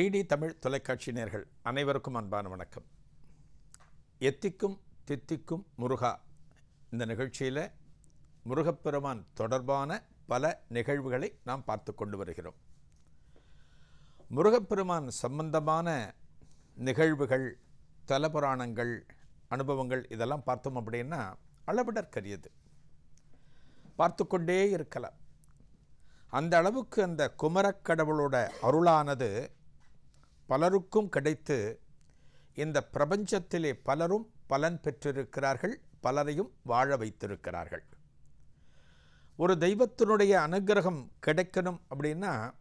DD Tamil தொலைக்காட்சி நேர்கள் அனைவருக்கும் அன்பான வணக்கம். எத்திக்கும் தித்திக்கும் முருகா இந்த நிகழ்ச்சியில் முருகப்பெருமான் தொடர்பான பல நிகழ்வுகளை நாம் பார்த்து கொண்டு வருகிறோம். முருகப்பெருமான் சம்பந்தமான நிகழ்வுகள் தலபுராணங்கள் அனுபவங்கள் இதெல்லாம் பார்த்தோம் அப்படின்னா அளவிடற்கரியது. பார்த்து கொண்டே இருக்கலாம். அந்த அளவுக்கு அந்த குமரக்கடவுளோட அருளானது பலருக்கும் கிடைத்து இந்த பிரபஞ்சத்திலே பலரும் பலன் பெற்றிருக்கிறார்கள் பலரையும் வாழ வைத்திருக்கிறார்கள். ஒரு தெய்வத்தினுடைய அனுகிரகம் கிடைக்கணும் அப்படின்னா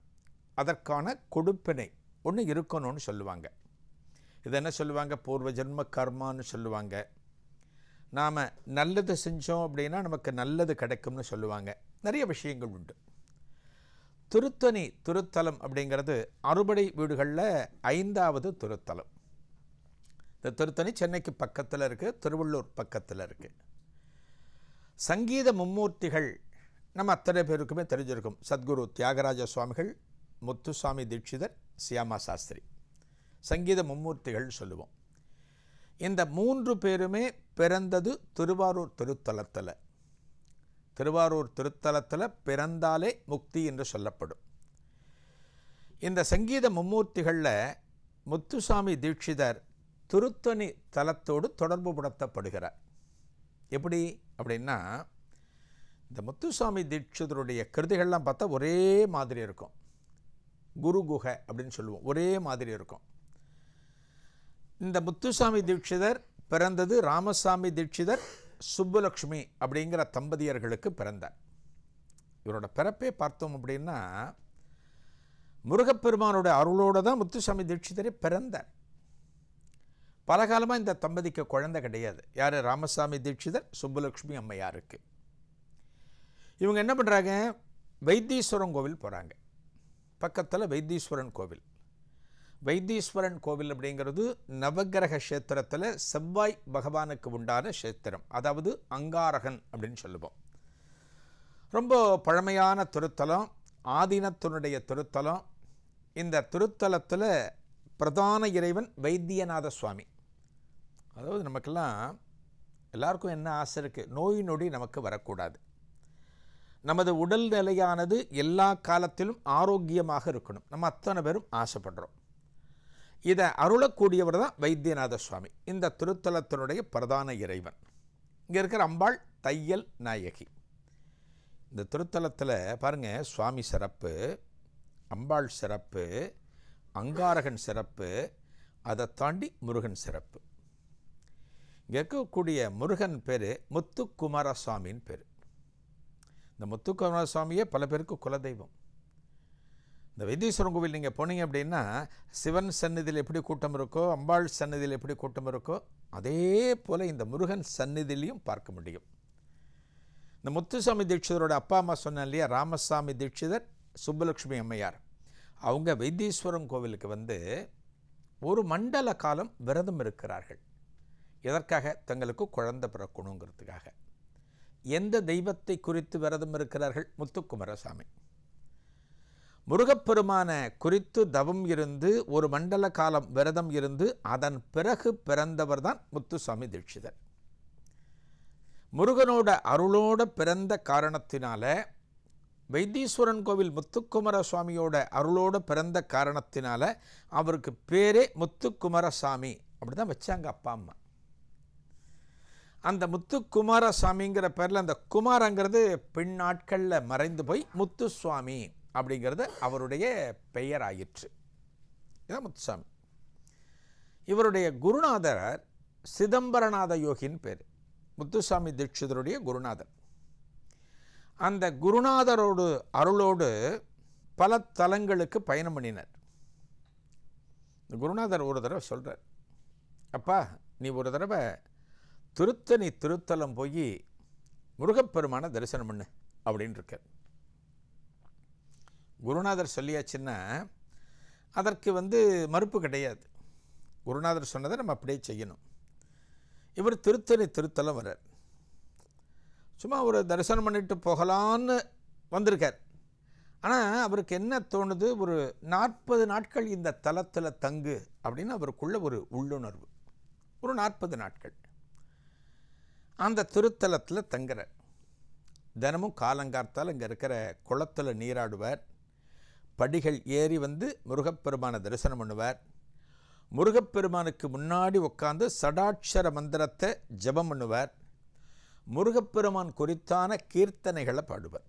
அதற்கான கொடுப்பினை ஒன்று இருக்கணும்னு சொல்லுவாங்க. இது என்ன சொல்லுவாங்க? பூர்வ ஜென்ம கர்மான்னு சொல்லுவாங்க. நாம் நல்லது செஞ்சோம் அப்படின்னா நமக்கு நல்லது கிடைக்கும்னு சொல்லுவாங்க. நிறைய விஷயங்கள் உண்டு. திருத்தணி திருத்தலம் அப்படிங்கிறது அறுபடை வீடுகளில் ஐந்தாவது திருத்தலம். இந்த திருத்தணி சென்னைக்கு பக்கத்தில் இருக்குது திருவள்ளூர் பக்கத்தில் இருக்குது சங்கீத மும்மூர்த்திகள் நம்ம அத்தனை பேருக்குமே தெரிஞ்சிருக்கும். சத்குரு தியாகராஜ சுவாமிகள் முத்துசாமி தீட்சிதர் சியாமா சாஸ்திரி. சங்கீத மும்மூர்த்திகள் சொல்லுவோம். இந்த மூன்று பேருமே பிறந்தது திருவாரூர் திருத்தலத்தில். திருவாரூர் திருத்தலத்தில் பிறந்தாலே முக்தி என்று சொல்லப்படும். இந்த சங்கீத மும்மூர்த்திகளில் முத்துசாமி தீட்சிதர் திருத்தணி தலத்தோடு தொடர்பு படுத்தப்படுகிறார். எப்படி? அப்படின்னா இந்த முத்துசாமி தீட்சிதருடைய கிருதிகள்லாம் பார்த்தா ஒரே மாதிரி இருக்கும். குரு குகை அப்படின்னு சொல்லுவோம். ஒரே மாதிரி இருக்கும். இந்த முத்துசாமி தீட்சிதர் பிறந்தது ராமசாமி தீட்சிதர் சுப்புலக்ஷ்மி அப்படிங்கிற தம்பதியர்களுக்கு பிறந்தார் இவரோட பிறப்பே பார்த்தோம் அப்படின்னா முருகப்பெருமானோட அருளோடு தான் முத்துசாமி தீட்சிதரே பிறந்தார் பல காலமாக இந்த தம்பதிக்கு குழந்தை கிடையாது. யார்? ராமசாமி தீட்சிதர் சுப்புலக்ஷ்மி அம்மையாருக்கு. இவங்க என்ன பண்ணுறாங்க வைத்தீஸ்வரன் கோவில் போகிறாங்க பக்கத்தில் வைத்தீஸ்வரன் கோவில். வைத்தீஸ்வரன் கோவில் அப்படிங்கிறது நவகிரக கஷேத்திரத்தில் செவ்வாய் பகவானுக்கு உண்டான கஷேத்திரம். அதாவது அங்காரகன் அப்படின்னு சொல்லுவோம். ரொம்ப பழமையான திருத்தலம் ஆதீனத்தினுடைய திருத்தலம். இந்த திருத்தலத்தில் பிரதான இறைவன் வைத்தியநாத சுவாமி. அதாவது நமக்கெல்லாம் எல்லாருக்கும் என்ன ஆசை இருக்குது நோய் நொடி நமக்கு வரக்கூடாது. நமது உடல் நிலையானது எல்லா காலத்திலும் ஆரோக்கியமாக இருக்கணும். நம்ம அத்தனை பேரும் ஆசைப்படுறோம். இதை அருளக்கூடியவர் தான் வைத்தியநாத சுவாமி இந்த திருத்தலத்தினுடைய பிரதான இறைவன். இங்கே இருக்கிற அம்பாள் தையல் நாயகி. இந்த திருத்தலத்தில் பாருங்கள் சுவாமி சிறப்பு அம்பாள் சிறப்பு அங்காரகன் சிறப்பு அதை தாண்டி முருகன் சிறப்பு. இங்கே இருக்கக்கூடிய முருகன் பேர் முத்துக்குமாரசுவாமின்னு பேர். இந்த முத்துக்குமாரசுவாமியே பல பேருக்கு குலதெய்வம். இந்த வைத்தீஸ்வரன் கோவில் நீங்கள் போனீங்க அப்படின்னா சிவன் சந்நிதியில் எப்படி கூட்டம் இருக்கோ அம்பாள் சந்நிதியில் எப்படி கூட்டம் இருக்கோ அதே போல் இந்த முருகன் சந்நிதியிலையும் பார்க்க முடியும். இந்த முத்துசாமி தீட்சிதரோட அப்பா அம்மா சொன்ன இல்லையா ராமசாமி தீட்சிதர் சுப்புலக்ஷ்மி அம்மையார். அவங்க வைத்தீஸ்வரன் கோவிலுக்கு வந்து ஒரு மண்டல காலம் விரதம் இருக்கிறார்கள். எதற்காக? தங்களுக்கு குழந்தை பிறக்கணுங்கிறதுக்காக. எந்த தெய்வத்தை குறித்து விரதம் இருக்கிறார்கள்? முத்துக்குமாரசாமி. முருகப்பெருமான குறித்து தவம் இருந்து ஒரு மண்டல காலம் விரதம் இருந்து அதன் பிறகு பிறந்தவர் தான் முத்துசாமி தீட்சிதர். முருகனோட அருளோட பிறந்த காரணத்தினால வைத்தீஸ்வரன் கோவில் முத்துக்குமர சுவாமியோட அருளோட பிறந்த காரணத்தினால அவருக்கு பேரே முத்துக்குமாரசாமி அப்படி தான் வச்சாங்க அப்பா அம்மா. அந்த முத்துக்குமாரசாமிங்கிற பேரில் அந்த குமாரங்கிறது பெண் நாட்களில் மறைந்து போய் முத்துசுவாமி அப்படிங்கிறது அவருடைய பெயர் ஆயிற்று இதான் முத்துசாமி. இவருடைய குருநாதர் சிதம்பரநாத யோகின்னு பேர். முத்துசாமி தீட்சிதருடைய குருநாதர். அந்த குருநாதரோடு அருளோடு பல தலங்களுக்கு பயணம் பண்ணினார். இந்த குருநாதர் ஒரு தடவை சொல்கிறார் அப்பா நீ ஒரு தடவை திருத்தணி திருத்தலம் போய் முருகப்பெருமான தரிசனம் பண்ணு அப்படின்னு இருக்கார் குருநாதர் சொல்லியாச்சுன்னா அதற்கு வந்து மறுப்பு கிடையாது. குருநாதர் சொன்னதை நம்ம அப்படியே செய்யணும். இவர் திருத்தணி திருத்தலம் வர்றார். சும்மா ஒரு தரிசனம் பண்ணிட்டு போகலான்னு வந்திருக்கார். ஆனால் அவருக்கு என்ன தோணுது? ஒரு நாற்பது நாட்கள் இந்த தலத்தில் தங்கு அப்படின்னு அவருக்குள்ள ஒரு உள்ளுணர்வு. ஒரு நாற்பது நாட்கள். அந்த திருத்தலத்தில் தங்குறார். தினமும் காலங்கார்த்தால் இங்கே இருக்கிற குளத்தில் நீராடுவார். படிகள் ஏறி வந்து முருகப்பெருமானை தரிசனம் பண்ணுவார். முருகப்பெருமானுக்கு முன்னாடி உட்காந்து சடாட்சர மந்திரத்தை ஜெபம் பண்ணுவார். முருகப்பெருமான் குறித்தான கீர்த்தனைகளை பாடுவார்.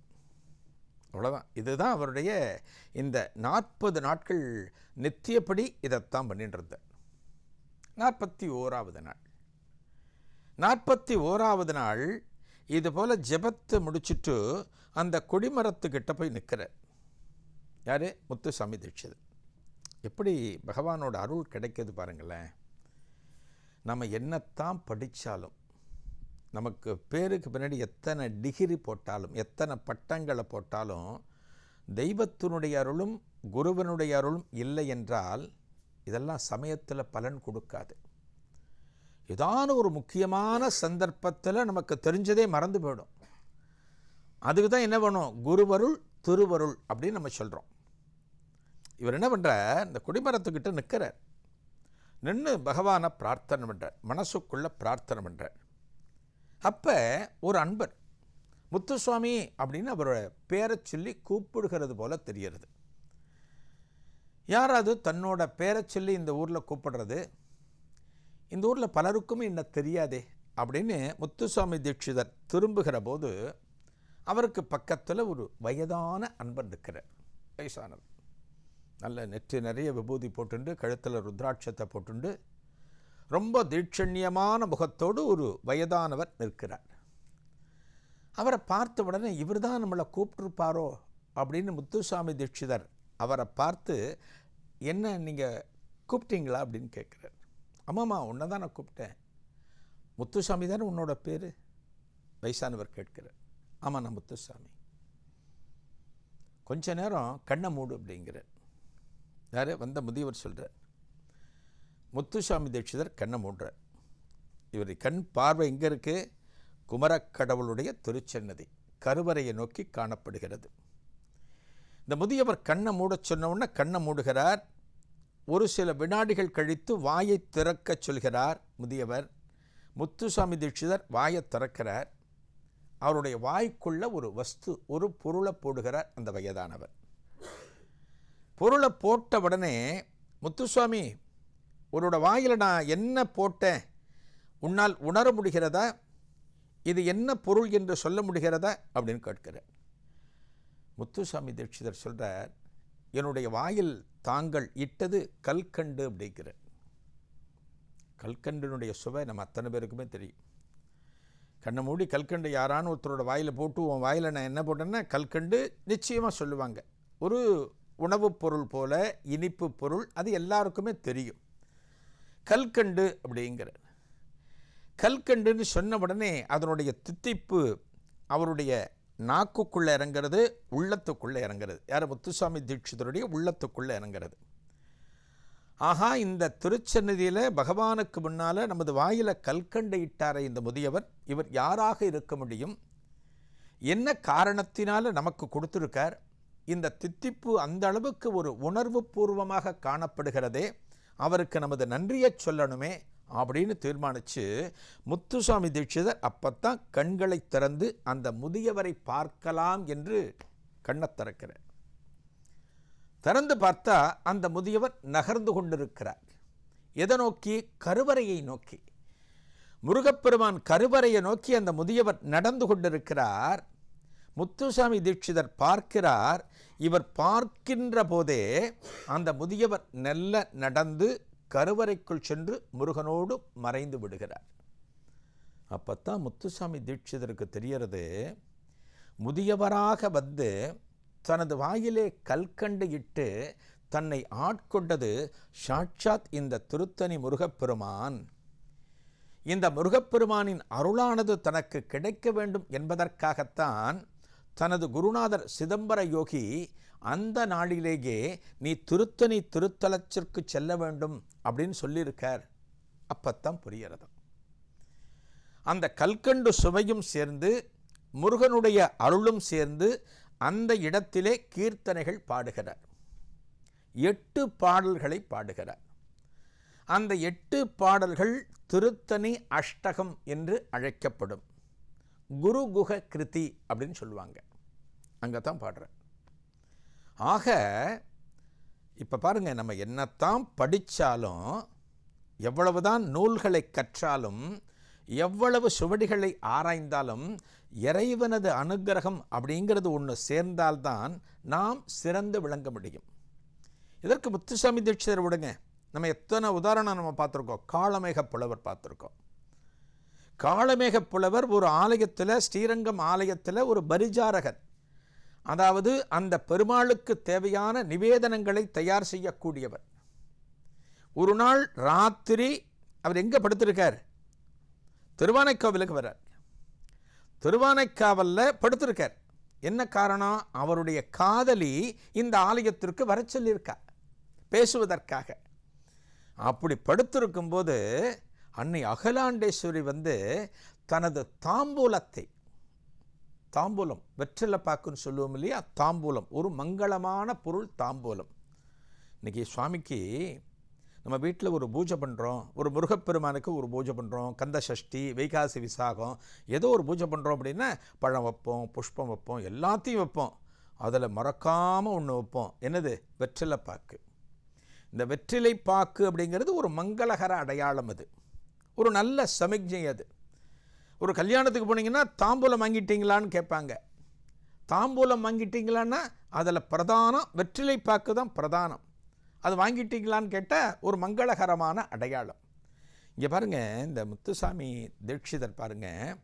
அவ்வளோதான் இதுதான் அவருடைய இந்த நாற்பது நாட்கள் நித்தியப்படி இதைத்தான் பண்ணிட்டு இருந்தார் நாற்பத்தி ஓராவது நாள். நாற்பத்தி ஓராவது நாள் இது போல் ஜெபத்தை முடிச்சுட்டு அந்த கொடிமரத்துக்கிட்ட போய் நிற்கிறார் யார்? முத்துசாமி தீட்சிதர். எப்படி பகவானோட அருள் கிடைக்கிது பாருங்களேன். நம்ம என்னத்தான் படித்தாலும் நமக்கு பேருக்கு பின்னாடி எத்தனை டிகிரி போட்டாலும் எத்தனை பட்டங்களை போட்டாலும் தெய்வத்தினுடைய அருளும் குருவனுடைய அருளும் இல்லை என்றால் இதெல்லாம் சமயத்தில் பலன் கொடுக்காது. ஏதான ஒரு முக்கியமான சந்தர்ப்பத்தில் நமக்கு தெரிஞ்சதே மறந்து போயிடும். அதுக்கு தான் என்ன வேணும் குருவருள் திருவருள் அப்படின்னு நம்ம சொல்கிறோம் இவர் என்ன பண்ணுறார் இந்த குடிமரத்துக்கிட்ட நிற்கிறார். நின்று பகவானை பிரார்த்தனை பண்ணுறார் மனசுக்குள்ளே பிரார்த்தனை பண்ணுறார் அப்போ ஒரு அன்பர் முத்துசுவாமி அப்படின்னு அவரோட பேரை சொல்லி கூப்பிடுகிறது போல தெரிகிறது. யாராவது தன்னோட பேரை சொல்லி இந்த ஊரில் கூப்பிடுறது? இந்த ஊரில் பலருக்குமே என்ன தெரியாதே அப்படின்னு முத்துசுவாமி தீட்சிதர் திரும்புகிற போது அவருக்கு பக்கத்தில் ஒரு வயதான அன்பர் நிற்கிறார். வயசானவர். நல்ல நெற்றி நிறைய விபூதி போட்டுண்டு கழுத்தில் ருத்ராட்சத்தை போட்டுண்டு ரொம்ப தீட்சண்யமான முகத்தோடு ஒரு வயதானவர் நிற்கிறார். அவரை பார்த்த உடனே இவர் தான் நம்மளை கூப்பிட்டுருப்பாரோ அப்படின்னு முத்துசாமி தீட்சிதர் அவரை பார்த்து என்ன நீங்கள் கூப்பிட்டீங்களா? அப்படின்னு கேட்குறார். ஆமாம்மா உன்னை தான் நான் கூப்பிட்டேன். முத்துசாமி தானே உன்னோட பேர்? வயசானவர் கேட்கிறார். ஆமாம் நான் முத்துசாமி. கொஞ்ச நேரம் கண்ணை மூடு அப்படிங்கிற யார்? வந்த முதியவர் சொல்கிறார் முத்துசாமி தீட்சிதர் கண்ணை மூடுறார். இவர் கண் பார்வை எங்கே இருக்குது குமரக்கடவுளுடைய திருச்சன்னதி கருவறையை நோக்கி காணப்படுகிறது. இந்த முதியவர் கண்ணை மூடச் சொன்னவுடனே கண்ணை மூடுகிறார். ஒரு சில வினாடிகள் கழித்து வாயை திறக்கச் சொல்கிறார் முதியவர். முத்துசாமி தீட்சிதர் வாயை திறக்கிறார். அவருடைய வாய்க்குள்ள ஒரு வஸ்து ஒரு பொருளை போடுகிறார் அந்த வயதானவர். பொருளை போட்ட உடனே முத்துசுவாமி உன்னோட வாயில் நான் என்ன போட்டேன்? உன்னால் உணர முடிகிறதா? இது என்ன பொருள் என்று சொல்ல முடிகிறதா? அப்படின்னு கேட்கிறார். முத்துசாமி தீட்சிதர் சொல்கிறார் என்னுடைய வாயில் தாங்கள் இட்டது கல்கண்டு அப்படிங்கிற கல்கண்டினுடைய சுவை நம்ம அத்தனை பேருக்குமே தெரியும். கண்ணை மூடி கல்கண்டு யாரானு ஒருத்தரோட வாயில் போட்டு உன் வாயில் நான் என்ன போட்டேன்னா கல்கண்டு நிச்சயமாக சொல்லுவாங்க. ஒரு உணவுப் பொருள் போல இனிப்பு பொருள் அது எல்லாருக்குமே தெரியும். கல்கண்டு அப்படிங்கிற கல்கண்டுன்னு சொன்ன உடனே அதனுடைய தித்திப்பு அவருடைய நாக்குக்குள்ளே இறங்கிறது உள்ளத்துக்குள்ளே இறங்கிறது. யார் முத்துசாமி தீட்சிதருடைய உள்ளத்துக்குள்ளே இறங்கிறது. ஆஹா இந்த திருச்சந்நிதியில் பகவானுக்கு முன்னால் நமது வாயில் கல்கண்டை இட்டாரே இந்த முதியவர். இவர் யாராக இருக்க முடியும்? என்ன காரணத்தினால் நமக்கு கொடுத்துருக்கார்? இந்த தித்திப்பு அந்த அளவுக்கு ஒரு உணர்வு பூர்வமாக காணப்படுகிறதே. அவருக்கு நமது நன்றியை சொல்லணுமே அப்படின்னு தீர்மானித்து முத்துசாமி தீட்சிதர் அப்போத்தான் கண்களை திறந்து அந்த முதியவரை பார்க்கலாம் என்று கண்ணை திறக்கிறார். திறந்து பார்த்தா அந்த முதியவர் நகர்ந்து கொண்டிருக்கிறார். எதை நோக்கி? கருவறையை நோக்கி. முருகப்பெருமான் கருவறையை நோக்கி அந்த முதியவர் நடந்து கொண்டிருக்கிறார். முத்துசாமி தீட்சிதர் பார்க்கிறார். இவர் பார்க்கின்ற போதே அந்த முதியவர் நெல்ல நடந்து கருவறைக்குள் சென்று முருகனோடு மறைந்து விடுகிறார். அப்பத்தான் முத்துசாமி தீட்சிதருக்கு தெரியறது முதியவராக வந்து தனது வாயிலே கல்கண்டு இட்டு தன்னை ஆட்கொண்டது சாட்சாத் இந்த திருத்தணி முருகப்பெருமான். இந்த முருகப்பெருமானின் அருளானது தனக்கு கிடைக்க வேண்டும் என்பதற்காகத்தான் தனது குருநாதர் சிதம்பர யோகி அந்த நாளிலேயே நீ திருத்தணி திருத்தலத்திற்கு செல்ல வேண்டும் அப்படின்னு சொல்லியிருக்கார். அப்பத்தான் புரியறது அந்த கல்கண்டு சுவையும் சேர்ந்து முருகனுடைய அருளும் சேர்ந்து அந்த இடத்திலே கீர்த்தனைகள் பாடுகிறார். எட்டு பாடல்களை பாடுகிறார். அந்த எட்டு பாடல்கள் திருத்தணி அஷ்டகம் என்று அழைக்கப்படும். குரு குக கிருதி அப்படின்னு சொல்லுவாங்க. அங்கே தான் பாடுற ஆக இப்போ பாருங்கள் நம்ம என்னத்தான் படித்தாலும் எவ்வளவுதான் நூல்களை கற்றாலும் எவ்வளவு சுவடிகளை ஆராய்ந்தாலும் இறைவனது அனுக்கிரகம் அப்படிங்கிறது ஒன்று சேர்ந்தால்தான் நாம் சிறந்து விளங்க முடியும். இதற்கு முத்துசாமி தீட்சிதர் விடுங்க. நம்ம எத்தனை உதாரணம் நம்ம பார்த்துருக்கோம். காலமேக புலவர் பார்த்துருக்கோம். காலமேக புலவர் ஒரு ஆலயத்தில் ஸ்ரீரங்கம் ஆலயத்தில் ஒரு பரிஜாரகர். அதாவது அந்த பெருமாளுக்கு தேவையான நிவேதனங்களை தயார் செய்யக்கூடியவர். ஒரு நாள் ராத்திரி அவர் எங்கே படுத்திருக்கார்? திருவானைக்காவலுக்கு வர்றார். திருவானைக்காவலில் படுத்திருக்கார். என்ன காரணம்? அவருடைய காதலி இந்த ஆலயத்திற்கு வர சொல்லியிருக்கா. பேசுவதற்காக. அப்படி படுத்திருக்கும்போது அன்னை அகலாண்டேஸ்வரி வந்து தனது தாம்பூலத்தை தாம்பூலம் வெற்றிலை பாக்குன்னு சொல்லுவோம் இல்லையா? தாம்பூலம் ஒரு மங்களமான பொருள் தாம்பூலம். இன்றைக்கி சுவாமிக்கு நம்ம வீட்டில் ஒரு பூஜை பண்ணுறோம் ஒரு முருகப்பெருமானுக்கு ஒரு பூஜை பண்ணுறோம் கந்த சஷ்டி வைகாசி விசாகம் ஏதோ ஒரு பூஜை பண்ணுறோம் அப்படின்னா பழம் வைப்போம் புஷ்பம் வைப்போம் எல்லாத்தையும் வைப்போம். அதில் மறக்காமல் ஒன்று வைப்போம். என்னது? வெற்றிலை பாக்கு. இந்த வெற்றிலை பாக்கு அப்படிங்கிறது ஒரு மங்களகர அடையாளம் அது. ஒரு நல்ல சமிக்ஞை அது. ஒரு கல்யாணத்துக்கு போனீங்கன்னா தாம்பூலம் வாங்கிட்டீங்களான்னு கேட்பாங்க. தாம்பூலம் வாங்கிட்டீங்களான்னா அதில் பிரதானம் வெற்றிலை பாக்கு தான் பிரதானம். அது வாங்கிட்டீங்களான்னு கேட்டால் ஒரு மங்களகரமான அடையாளம். இங்கே பாருங்கள் இந்த முத்துசாமி தீட்சிதர் பாருங்கள்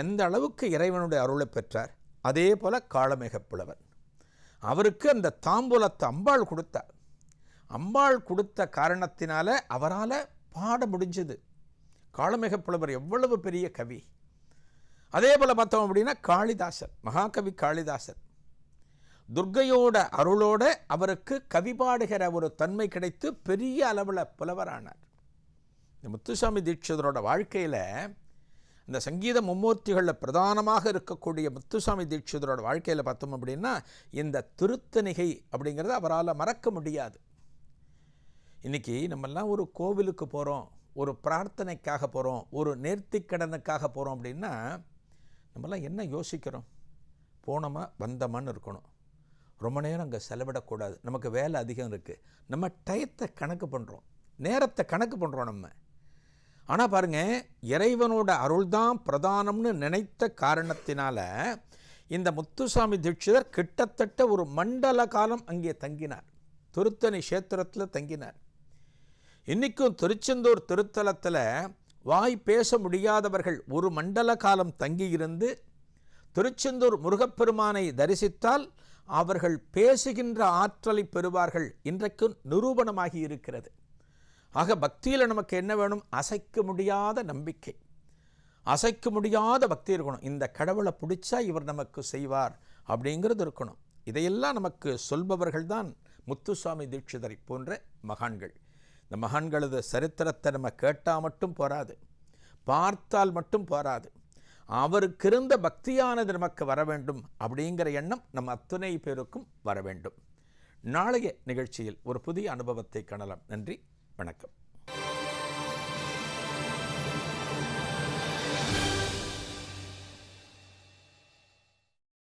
எந்த அளவுக்கு இறைவனுடைய அருளை பெற்றார்? அதே போல் காளமேகப்புலவன் அவருக்கு அந்த தாம்பூலத்தை அம்பாள் கொடுத்தார். அம்பாள் கொடுத்த காரணத்தினால அவரால் பாட முடிஞ்சது. காளமேகப்புலவர் எவ்வளவு பெரிய கவி. அதே போல் பார்த்தோம் அப்படின்னா காளிதாசர் மகாகவி காளிதாசர். துர்க்கையோட அருளோட அவருக்கு கவிபாடுகிற ஒரு தன்மை கிடைத்து பெரிய அளவில் புலவரானார். இந்த முத்துசாமி தீட்சிதரோட வாழ்க்கையில் இந்த சங்கீத மும்மூர்த்திகளில் பிரதானமாக இருக்கக்கூடிய முத்துசாமி தீட்சிதரோட வாழ்க்கையில் பார்த்தோம் அப்படின்னா இந்த திருத்தணிகை அப்படிங்கிறத அவரால் மறக்க முடியாது. இன்றைக்கி நம்மெல்லாம் ஒரு கோவிலுக்கு போகிறோம் ஒரு பிரார்த்தனைக்காக போகிறோம் ஒரு நேர்த்திக்கடனுக்காக போகிறோம் அப்படின்னா நம்மலாம் என்ன யோசிக்கிறோம்? போனோமா வந்தோமான்னு இருக்கணும். ரொம்ப நேரம் அங்கே செலவிடக்கூடாது. நமக்கு வேலை அதிகம் இருக்குது நம்ம டயத்தை கணக்கு பண்ணுறோம் நேரத்தை கணக்கு பண்ணுறோம் நம்ம. ஆனால் பாருங்கள் இறைவனோட அருள்தான் பிரதானம்னு நினைத்த காரணத்தினால இந்த முத்துசாமி தீட்சிதர் கிட்டத்தட்ட ஒரு மண்டல காலம் அங்கே தங்கினார். திருத்தணி கஷேத்திரத்தில் தங்கினார். இன்றைக்கும் திருச்செந்தூர் திருத்தலத்தில் வாய் பேச முடியாதவர்கள் ஒரு மண்டல காலம் தங்கியிருந்து திருச்செந்தூர் முருகப்பெருமானை தரிசித்தால் அவர்கள் பேசுகின்ற ஆற்றலை பெறுவார்கள். இன்றைக்கு நிரூபணமாகி இருக்கிறது. ஆக பக்தியில் நமக்கு என்ன வேணும்? அசைக்க முடியாத நம்பிக்கை. அசைக்க முடியாத பக்தி இருக்கணும். இந்த கடவுளை பிடிச்சா இவர் நமக்கு செய்வார் அப்படிங்கிறது இருக்கணும். இதையெல்லாம் நமக்கு சொல்பவர்கள் தான் முத்துசுவாமி தீட்சிதரை போன்ற மகான்கள். இந்த மகான்களது சரித்திரத்தை நம்ம கேட்டால் மட்டும் போராது பார்த்தால் மட்டும் போராது அவருக்கு இருந்த பக்தியானது நமக்கு வர வேண்டும் அப்படிங்கிற எண்ணம் நம் அத்துணை பேருக்கும் வர வேண்டும். நாளைய நிகழ்ச்சியில் ஒரு புதிய அனுபவத்தை காணலாம். நன்றி வணக்கம்.